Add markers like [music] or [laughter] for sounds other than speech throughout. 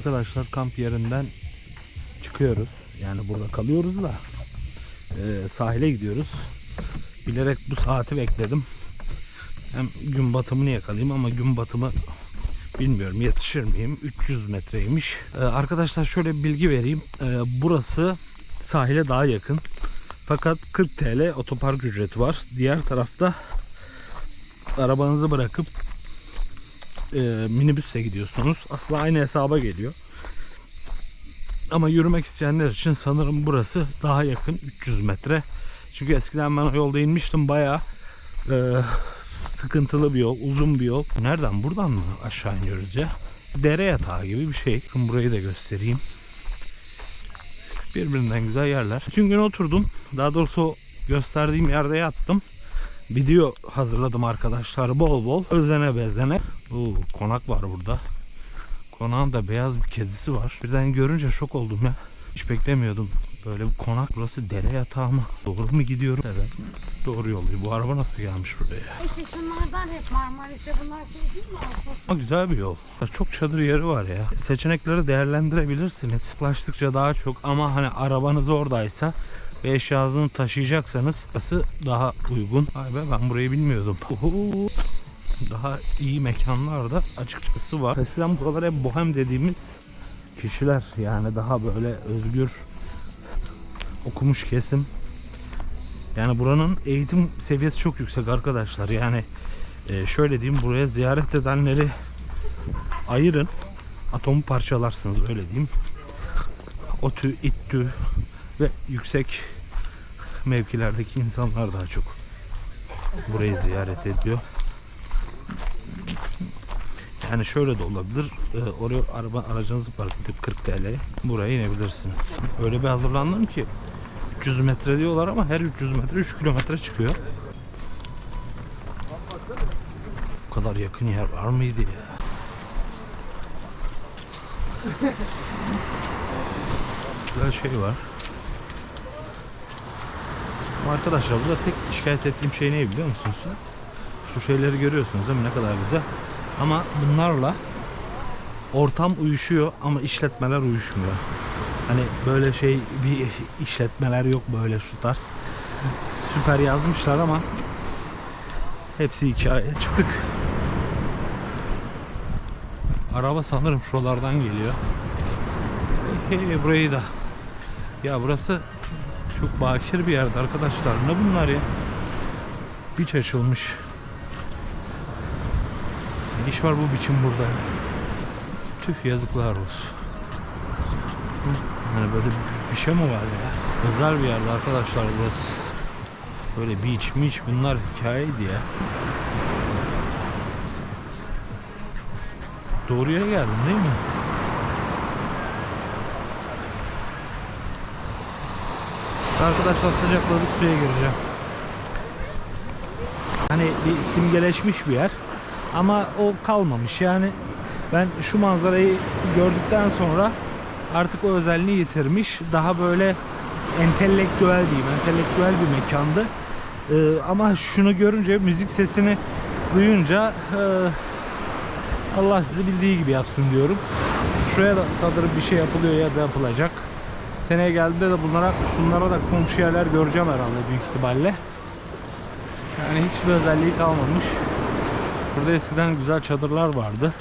Arkadaşlar kamp yerinden çıkıyoruz. Yani burada kalıyoruz da e, sahile gidiyoruz. Bilerek bu saati bekledim. Hem gün batımını yakalayayım ama gün batımı bilmiyorum yetişir miyim? 300 metreymiş. E, arkadaşlar şöyle bir bilgi vereyim. E, burası sahile daha yakın. Fakat 40 TL otopark ücreti var. Diğer tarafta arabanızı bırakıp e, minibüsle gidiyorsunuz. Aslında aynı hesaba geliyor. Ama yürümek isteyenler için sanırım burası daha yakın 300 metre. Çünkü eskiden ben o yolda inmiştim bayağı e, sıkıntılı bir yol, uzun bir yol. Nereden? Buradan mı aşağı iniyoruz ya? Dere yatağı gibi bir şey. Bakın burayı da göstereyim. Birbirinden güzel yerler. Bütün gün oturdum. Daha doğrusu gösterdiğim yerde yattım. Video hazırladım arkadaşlar bol bol. Özene bezene. Oo, konak var burada. Konağın da beyaz bir kedisi var. Birden görünce şok oldum ya. Hiç beklemiyordum. Böyle bir konak burası dere yatağı mı? Doğru mu gidiyorum? Evet. Doğru yoldayım. Bu araba nasıl gelmiş buraya? İşte şunlardan hep Marmaris'te bunlar şey değil mi? Ama güzel bir yol. Çok çadır yeri var ya. Seçenekleri değerlendirebilirsiniz. Yaklaştıkça daha çok ama hani arabanız oradaysa ve eşyanızı taşıyacaksanız burası daha uygun. Ay be ben burayı bilmiyordum. Uhu. Daha iyi mekanlar da açıkçası var. Eskiden buralar hep bohem dediğimiz kişiler yani daha böyle özgür okumuş kesim. Yani buranın eğitim seviyesi çok yüksek arkadaşlar. Yani e, şöyle diyeyim buraya ziyaret edenleri ayırın. Atomu parçalarsınız öyle diyeyim. OTÜ, İTTÜ ve yüksek mevkilerdeki insanlar daha çok burayı ziyaret ediyor. Yani şöyle de olabilir. e, oraya araba aracınızı park edip 40 TL'ye buraya inebilirsiniz. Öyle bir hazırlandım ki 300 metre diyorlar ama her 300 metre 3 kilometre çıkıyor. Bu kadar yakın yer var mıydı ya? Güzel şey var. Ama arkadaşlar burada tek şikayet ettiğim şey ne biliyor musunuz? Şu şeyleri görüyorsunuz değil mi? Ne kadar güzel. Ama bunlarla ortam uyuşuyor ama işletmeler uyuşmuyor. Hani böyle şey bir işletmeler yok böyle şu tarz. Süper yazmışlar ama hepsi hikaye. Çıktık. Araba sanırım şuralardan geliyor. Hey, hey, burayı da. Ya burası çok bakir bir yerde arkadaşlar. Ne bunlar ya? Biç açılmış. İş var bu biçim burada? Tüh yazıklar olsun. Hani böyle bir şey mi var ya? Özel bir yerde arkadaşlar burası. Böyle beach beach bunlar hikayeydi ya. Doğru yere geldim değil mi? Arkadaşlar sıcakladık suya gireceğim. Hani bir simgeleşmiş bir yer. Ama o kalmamış yani ben şu manzarayı gördükten sonra artık o özelliği yitirmiş. Daha böyle entelektüel diyeyim, entelektüel bir mekandı. Ee, ama şunu görünce, müzik sesini duyunca e, Allah sizi bildiği gibi yapsın diyorum. Şuraya da sanırım bir şey yapılıyor ya da yapılacak. Seneye geldiğinde de bunlara, şunlara da komşu yerler göreceğim herhalde büyük ihtimalle. Yani hiçbir özelliği kalmamış. Burada eskiden güzel çadırlar vardı.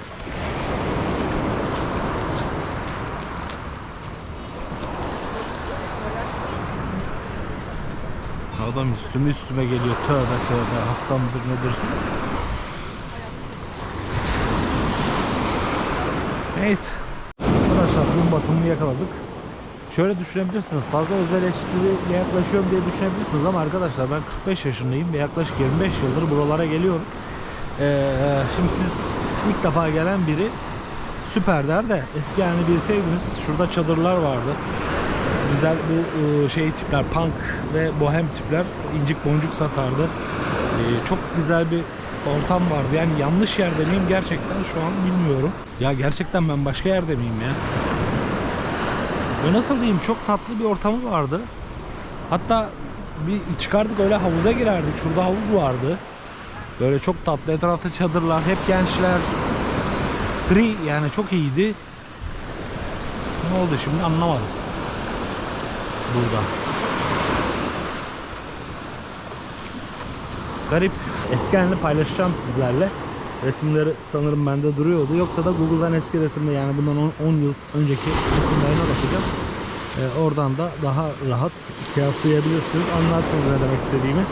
Adam üstüme üstüme geliyor. Tövbe tövbe. Hasta mıdır nedir? Neyse. Arkadaşlar gün batımını yakaladık. Şöyle düşünebilirsiniz. Fazla özel eleştiri yaklaşıyorum diye düşünebilirsiniz ama arkadaşlar ben 45 yaşındayım ve yaklaşık 25 yıldır buralara geliyorum. Ee, şimdi siz ilk defa gelen biri süper der de eski yani bilseydiniz şurada çadırlar vardı. Güzel bu e, şey tipler punk ve bohem tipler incik boncuk satardı. Ee, çok güzel bir ortam vardı. Yani yanlış yerde miyim gerçekten şu an bilmiyorum. Ya gerçekten ben başka yerde miyim ya? Ve nasıl diyeyim çok tatlı bir ortamı vardı. Hatta bir çıkardık öyle havuza girerdik. Şurada havuz vardı. Böyle çok tatlı etrafta çadırlar hep gençler. Free yani çok iyiydi. Ne oldu şimdi anlamadım. Burada. Garip. Eski halini paylaşacağım sizlerle. Resimleri sanırım bende duruyordu. Yoksa da Google'dan eski resimde yani bundan 10 10 yıl önceki resimlerine bakacağım. Ee, oradan da daha rahat kıyaslayabilirsiniz. Anlarsınız ne demek istediğimi.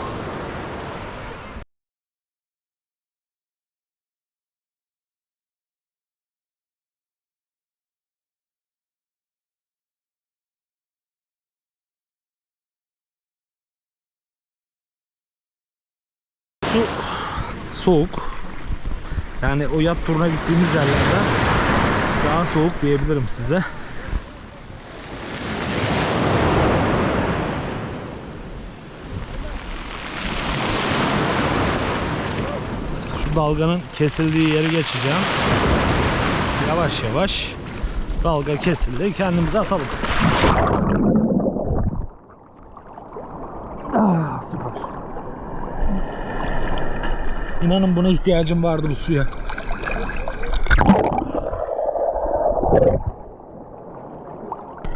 Su soğuk. Yani o yat turuna gittiğimiz yerlerden daha soğuk diyebilirim size. Şu dalganın kesildiği yeri geçeceğim. Yavaş yavaş dalga kesildi. Kendimize atalım. Ah, süper. İnanın buna ihtiyacım vardı bu suya.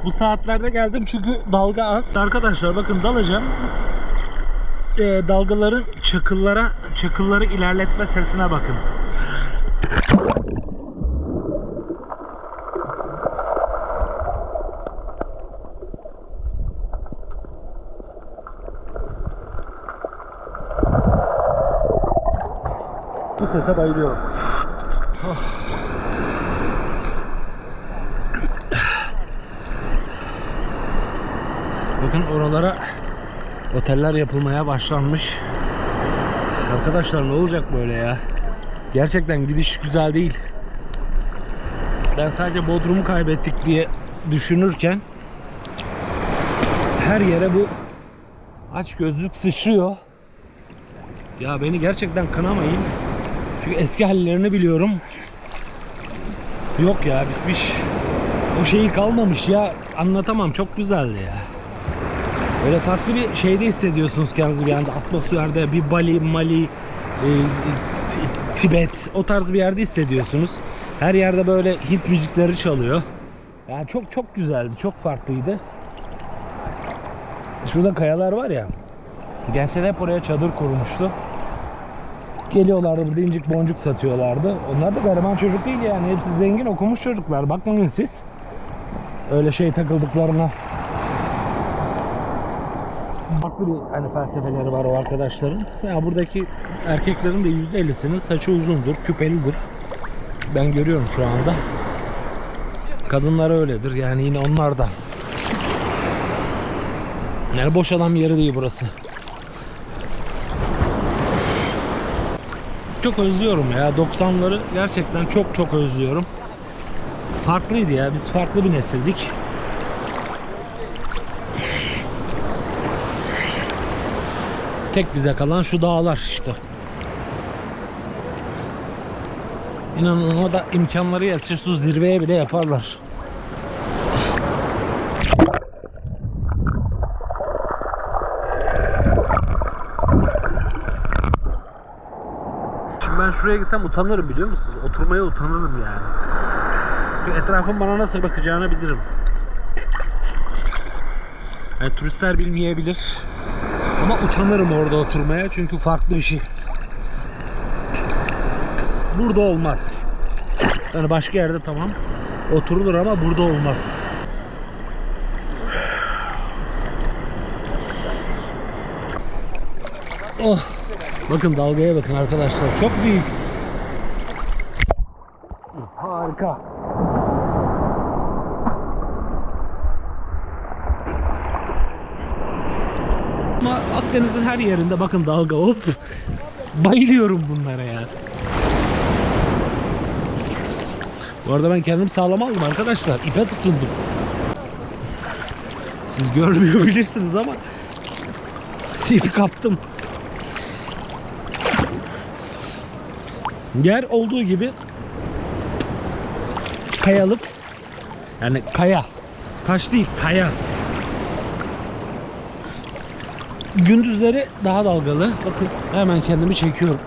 Bu saatlerde geldim çünkü dalga az. Arkadaşlar bakın dalacağım. Ee, dalgaların çakıllara çakılları ilerletme sesine bakın. Sese bayılıyorum. Bakın oralara oteller yapılmaya başlanmış. Arkadaşlar ne olacak böyle ya? Gerçekten gidiş güzel değil. Ben sadece Bodrum'u kaybettik diye düşünürken her yere bu aç gözlük sıçrıyor. Ya beni gerçekten kınamayın. Çünkü eski hallerini biliyorum. Yok ya bitmiş. O şeyi kalmamış ya. Anlatamam çok güzeldi ya. Böyle farklı bir şeyde hissediyorsunuz kendinizi bir anda atmosferde bir Bali, Mali, e, Tibet o tarz bir yerde hissediyorsunuz. Her yerde böyle Hint müzikleri çalıyor. Yani çok çok güzeldi, çok farklıydı. Şurada kayalar var ya. Gençler hep oraya çadır kurmuştu. Geliyorlardı burada incik boncuk satıyorlardı. Onlar da gariban çocuk değil yani. Hepsi zengin okumuş çocuklar. Bakmayın siz. Öyle şey takıldıklarına. Farklı bir hani felsefeleri var o arkadaşların. Ya buradaki erkeklerin de %50'sinin saçı uzundur, küpelidir. Ben görüyorum şu anda. Kadınlar öyledir. Yani yine onlar da. Yani boş adam yeri değil burası. Çok özlüyorum ya 90'ları gerçekten çok çok özlüyorum. Farklıydı ya biz farklı bir nesildik. Tek bize kalan şu dağlar işte. İnanın o da imkanları yetse şu zirveye bile yaparlar. Şimdi ben şuraya gitsem utanırım biliyor musunuz? Oturmaya utanırım yani. Çünkü etrafın bana nasıl bakacağını bilirim. Yani turistler bilmeyebilir. Ama utanırım orada oturmaya çünkü farklı bir şey. Burada olmaz. Yani başka yerde tamam oturulur ama burada olmaz. Oh. Bakın dalgaya bakın arkadaşlar. Çok büyük. Harika. Ama Akdeniz'in her yerinde bakın dalga hop. Bayılıyorum bunlara ya. Bu arada ben kendim sağlam aldım arkadaşlar. İpe tutundum. Siz görmüyor [laughs] bilirsiniz ama ipi kaptım. Yer olduğu gibi kayalık yani kaya taş değil kaya. Gündüzleri daha dalgalı. Bakın hemen kendimi çekiyorum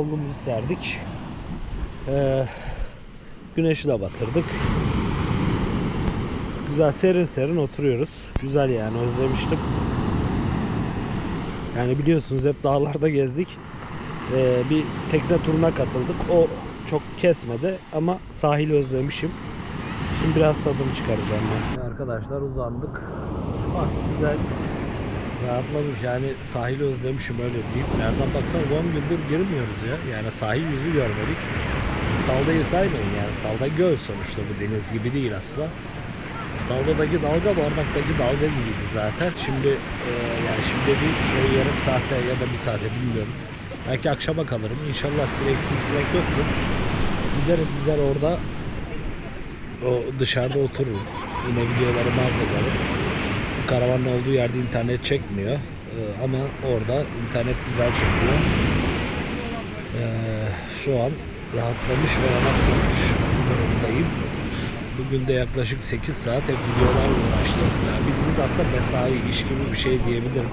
havlumuzu serdik. Ee, güneşi de batırdık. Güzel serin serin oturuyoruz. Güzel yani özlemiştim. Yani biliyorsunuz hep dağlarda gezdik. Ee, bir tekne turuna katıldık. O çok kesmedi ama sahili özlemişim. Şimdi biraz tadını çıkaracağım ben. Arkadaşlar uzandık. Bak güzel rahatlamış yani sahili özlemişim öyle diyeyim. Nereden baksan 10 gündür girmiyoruz ya. Yani sahil yüzü görmedik. Saldayı saymayın yani. Salda göl sonuçta bu deniz gibi değil asla. Salda'daki dalga bardaktaki dalga gibiydi zaten. Şimdi e, yani şimdi bir şey yarım saate ya da bir saate bilmiyorum. Belki akşama kalırım. İnşallah sinek sinek yoktur. Giderim güzel orada o dışarıda otururum. Yine videoları hazırlarım. Karavanın olduğu yerde internet çekmiyor. E, ama orada internet güzel çekiyor. E, şu an rahatlamış ve rahatlamış durumdayım. Bugün de yaklaşık 8 saat hep videolarla uğraştım. Yani bildiğiniz aslında mesai, iş gibi bir şey diyebilirim.